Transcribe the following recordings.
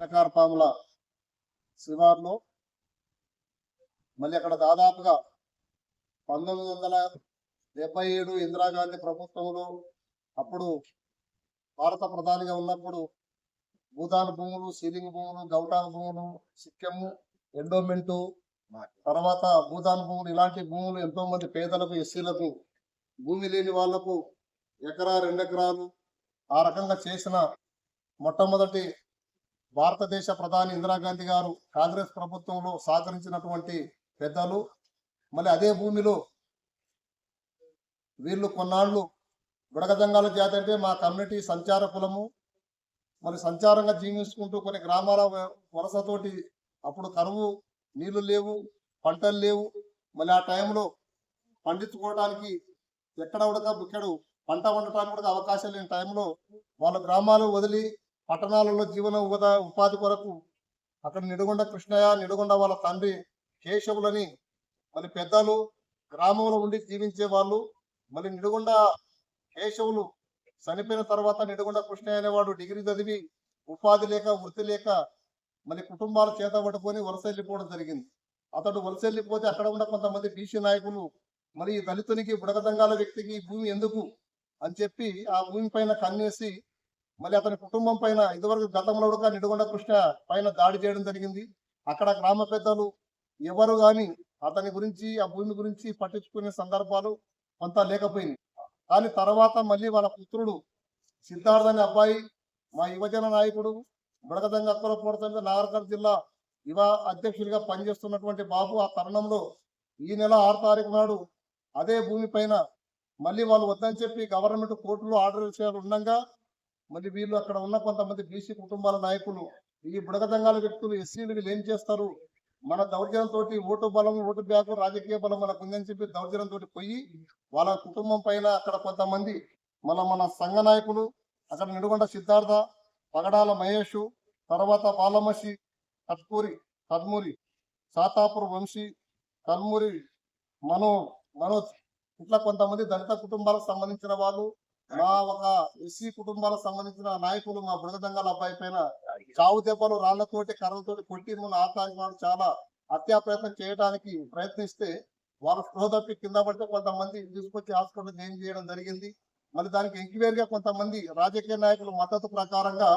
పాముల శివార్లో మళ్ళీ అక్కడ దాదాపుగా పంతొమ్మిది వందల డెబ్బై ఏడు ఇందిరాగాంధీ ప్రభుత్వంలో అప్పుడు భారత ప్రధానిగా ఉన్నప్పుడు భూదాన్ భూములు సీలింగ్ భూములు గౌటాన్ భూములు సిక్కెము ఎండోమెంటు తర్వాత భూదాన్ భూములు ఇలాంటి భూములు ఎంతో మంది పేదలకు ఎస్సీలకు భూమి లేని వాళ్ళకు ఎకరా రెండు ఎకరాలు ఆ రకంగా చేసిన మొట్టమొదటి భారతదేశ ప్రధాని ఇందిరాగాంధీ గారు కాంగ్రెస్ ప్రభుత్వంలో సహకరించినటువంటి పెద్దలు మళ్ళీ అదే భూమిలో వీళ్ళు కొన్నాళ్ళు బుడగజంగాల జాతి అంటే మా కమ్యూనిటీ సంచార కులము. మరి సంచారంగా జీవించుకుంటూ కొన్ని గ్రామాల వరసతోటి అప్పుడు కరువు నీళ్ళు లేవు పంటలు లేవు. మళ్ళీ ఆ టైంలో పండించుకోవడానికి ఎక్కడ ఉడక బుక్కెడు పంట వండటానికి కూడా అవకాశం లేని టైంలో వాళ్ళ గ్రామాలు వదిలి పట్టణాలలో జీవన ఉపాధి ఉపాధి కొరకు అక్కడ నిడుగొండ కృష్ణయ్య నిడుగొండ వాళ్ళ తండ్రి కేశవులని మరి పెద్దలు గ్రామంలో ఉండి జీవించే వాళ్ళు. మళ్ళీ నిడుగొండ కేశవులు చనిపోయిన తర్వాత నిడుగొండ కృష్ణయ్య అనేవాడు డిగ్రీ చదివి ఉపాధి లేక వృత్తి లేక మళ్ళీ కుటుంబాలు చేత పట్టుకొని వలస వెళ్ళిపోవడం జరిగింది. అతడు వలస వెళ్ళిపోతే అక్కడ ఉన్న కొంతమంది బీసీ నాయకులు మరి ఈ దళితునికి బుడగదంగాల వ్యక్తికి ఈ భూమి ఎందుకు అని చెప్పి ఆ భూమి పైన కన్నేసి మళ్ళీ అతని కుటుంబం పైన ఇదివరకు గతంలో కూడా నిడుగొండ కృష్ణ పైన దాడి చేయడం జరిగింది. అక్కడ గ్రామ పెద్దలు ఎవరు కానీ అతని గురించి ఆ భూమి గురించి పట్టించుకునే సందర్భాలు కొంత లేకపోయింది కానీ తర్వాత మళ్ళీ వాళ్ళ పుత్రుడు సిద్ధార్థ అనే అబ్బాయి మా యువజన నాయకుడు బుడగదంగ అక్కల నాగర్కర్ జిల్లా యువ అధ్యక్షుడిగా పనిచేస్తున్నటువంటి బాబు ఆ తరుణంలో ఈ నెల ఆరు తారీఖు నాడు అదే భూమి పైన మళ్ళీ వాళ్ళు వద్దని చెప్పి గవర్నమెంట్ కోర్టులో ఆర్డర్ చేయాలి ఉండగా మళ్ళీ వీళ్ళు అక్కడ ఉన్న కొంతమంది బీసీ కుటుంబాల నాయకులు ఈ బుడగదంగాల వ్యక్తులు ఎస్సీలు వీళ్ళు ఏం చేస్తారు? మన దౌర్జన్యంతో ఓటు బలం ఓటు బ్యాగు రాజకీయ బలం మనకు ఉందని చెప్పి దౌర్జన్యంతో పోయి వాళ్ళ కుటుంబం పైన అక్కడ కొంతమంది మన మన సంఘ నాయకులు అక్కడ నిడుగొండ సిద్ధార్థ పగడాల మహేష్ తర్వాత పాలమసి కట్కూరి కద్మూరి సాతాపూర్ వంశీ కల్మూరి మనో మనోజ్ ఇట్లా కొంతమంది దళిత కుటుంబాలకు సంబంధించిన వాళ్ళు మా ఒక ఎస్సీ కుటుంబాలకు సంబంధించిన నాయకులు మా బుడగదంగాల అబ్బాయి పైన చావు దెబ్బలు రాళ్ళతోటి కర్రలతోటి కొట్టి మన వాళ్ళు చాలా హత్యా ప్రయత్నం చేయడానికి ప్రయత్నిస్తే వాళ్ళు స్పృహ తప్పి కింద పడితే కొంతమంది తీసుకొచ్చి హాస్పిటల్ జాయిన్ చేయడం జరిగింది. మరి దానికి ఎంక్వైరీ గా కొంతమంది రాజకీయ నాయకుల మద్దతు ప్రకారంగా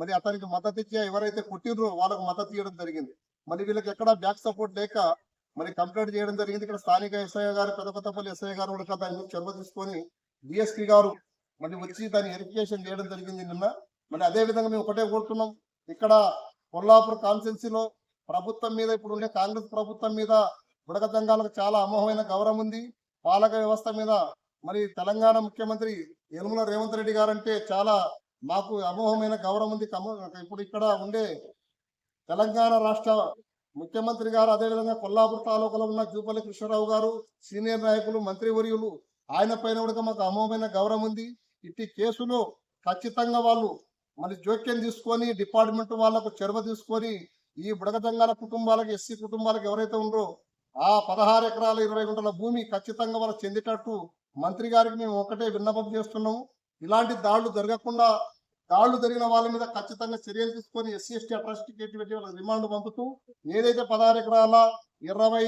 మరి అతనికి మద్దతు ఇచ్చే ఎవరైతే కొట్టిర్రో వాళ్ళకు మద్దతు ఇవ్వడం జరిగింది. మరి వీళ్ళకి ఎక్కడ బ్యాక్ సపోర్ట్ లేక మరి కంప్లైంట్ చేయడం జరిగింది. ఇక్కడ స్థానిక ఎస్ఐ గారు పెద్ద కొత్తపల్లి ఎస్ఐ గారు కూడా దాని మీద చొరవ తీసుకొని డిఎస్పీ గారు మరి వచ్చి దాన్ని వెరిఫికేషన్ చేయడం జరిగింది నిన్న. మరి అదే విధంగా మేము ఒకటే కోరుతున్నాం. ఇక్కడ కొల్లాపూర్ కాన్స్టెన్సీలో ప్రభుత్వం మీద ఇప్పుడు ఉండే కాంగ్రెస్ ప్రభుత్వం మీద బుడగ చాలా అమోహమైన గౌరవం ఉంది. పాలక వ్యవస్థ మీద మరి తెలంగాణ ముఖ్యమంత్రి యనుమల రేవంత్ రెడ్డి గారు అంటే చాలా మాకు అమోహమైన గౌరవం ఉంది. కమ- ఇప్పుడు ఇక్కడ ఉండే తెలంగాణ రాష్ట్ర ముఖ్యమంత్రి గారు అదేవిధంగా కొల్లాపూర్ తాలూకాలో ఉన్న జూపల్లి కృష్ణారావు గారు సీనియర్ నాయకులు మంత్రివర్యులు ఆయన పైన కూడా మాకు అమోఘమైన గౌరవం ఉంది. ఇట్టి కేసులో ఖచ్చితంగా వాళ్ళు మరి జోక్యం తీసుకొని డిపార్ట్మెంట్ వాళ్ళకు చొరవ తీసుకొని ఈ బుడగదంగాల కుటుంబాలకు ఎస్సీ కుటుంబాలకు ఎవరైతే ఉందో ఆ పదహారు ఎకరాల ఇరవై గుంటల భూమి ఖచ్చితంగా వాళ్ళకి చెందేటట్టు మంత్రి గారికి మేము ఒకటే విన్నపం చేస్తున్నాము. ఇలాంటి దాడులు జరగకుండా దాడులు జరిగిన వాళ్ళ మీద ఖచ్చితంగా చర్యలు తీసుకొని ఎస్సీ ఎస్టీ అట్రాసిటీ పెట్టి వాళ్ళకి రిమాండ్ పంపుతూ ఏదైతే పదహారు ఎకరాల ఇరవై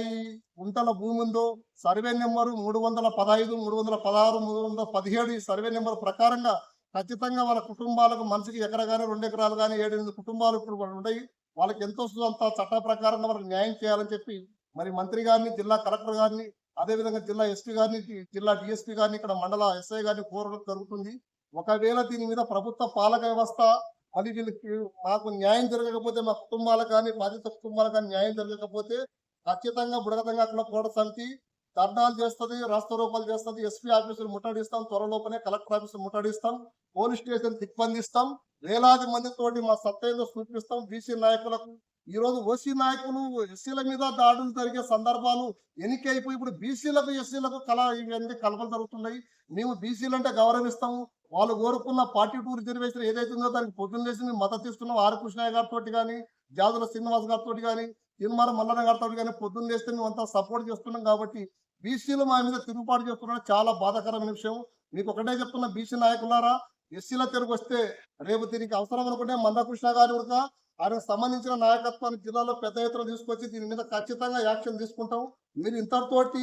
గుంటల భూమి ఉందో సర్వే నెంబరు మూడు వందల పదహైదు మూడు వందల పదహారు మూడు వందల పదిహేడు ఈ సర్వే నెంబర్ ప్రకారంగా ఖచ్చితంగా వాళ్ళ కుటుంబాలకు మనిషికి ఎకర కానీ రెండు ఎకరాలు కానీ ఏడు ఎనిమిది కుటుంబాలు ఇప్పుడు ఉన్నాయి వాళ్ళకి ఎంత వస్తుందో అంత చట్ట ప్రకారంగా వాళ్ళకి న్యాయం చేయాలని చెప్పి మరి మంత్రి గారిని జిల్లా కలెక్టర్ గారిని అదేవిధంగా జిల్లా ఎస్పీ గారిని జిల్లా డిఎస్పీ గారిని ఇక్కడ మండల ఎస్ఐ గారిని కోరడం జరుగుతుంది. ఒకవేళ దీని మీద ప్రభుత్వ పాలక వ్యవస్థ మళ్ళీ వీళ్ళకి మాకు న్యాయం జరగకపోతే మా కుటుంబాలకు కానీ బాధిత కుటుంబాలకు కానీ న్యాయం జరగకపోతే ఖచ్చితంగా బుడగతంగా అక్కడ కోట సమితి ధర్నాలు చేస్తుంది రాస్తారోపాలు చేస్తుంది. ఎస్పీ ఆఫీసులు ముట్టడిస్తాం త్వరలోపనే కలెక్టర్ ఆఫీసులు ముట్టడిస్తాం పోలీస్ స్టేషన్ దిగ్బంధిస్తాం. వేలాది మందితోటి మా సత్యంలో చూపిస్తాం బీసీ నాయకులకు. ఈరోజు ఓసీ నాయకులు ఎస్సీల మీద దాడులు జరిగే సందర్భాలు ఎన్నికైపోయి ఇప్పుడు బీసీలకు ఎస్సీలకు కళ ఇవన్నీ కలపలు జరుగుతున్నాయి. మేము బీసీలు అంటే గౌరవిస్తాము. వాళ్ళు కోరుకున్న పార్టీ టూ రిజర్వేషన్ ఏదైతే ఉందో దానికి పొద్దున్న చేసి మేము మద్దతు ఇస్తున్నాం. ఆర్ కృష్ణయ్య గారితో కానీ జాదుల శ్రీనివాస్ గారితో కానీ తిరుమల మల్లన్న గారితో కానీ పొద్దున్న చేస్తే మేము అంతా సపోర్ట్ చేస్తున్నాం కాబట్టి బీసీలు మా మీద తిరుగుబాటు చేస్తున్నారు చాలా బాధాకరమైన విషయం. మీకు ఒకటే చెప్తున్న బీసీ నాయకులారా ఎస్సీల తిరిగి వస్తే రేపు దీనికి అవసరం అనుకుంటే మందకృష్ణ గారు కూడా ఆయనకు సంబంధించిన నాయకత్వాన్ని జిల్లాలో పెద్ద ఎత్తున తీసుకొచ్చి దీని మీద ఖచ్చితంగా యాక్షన్ తీసుకుంటాం. మీరు ఇంతటితోటి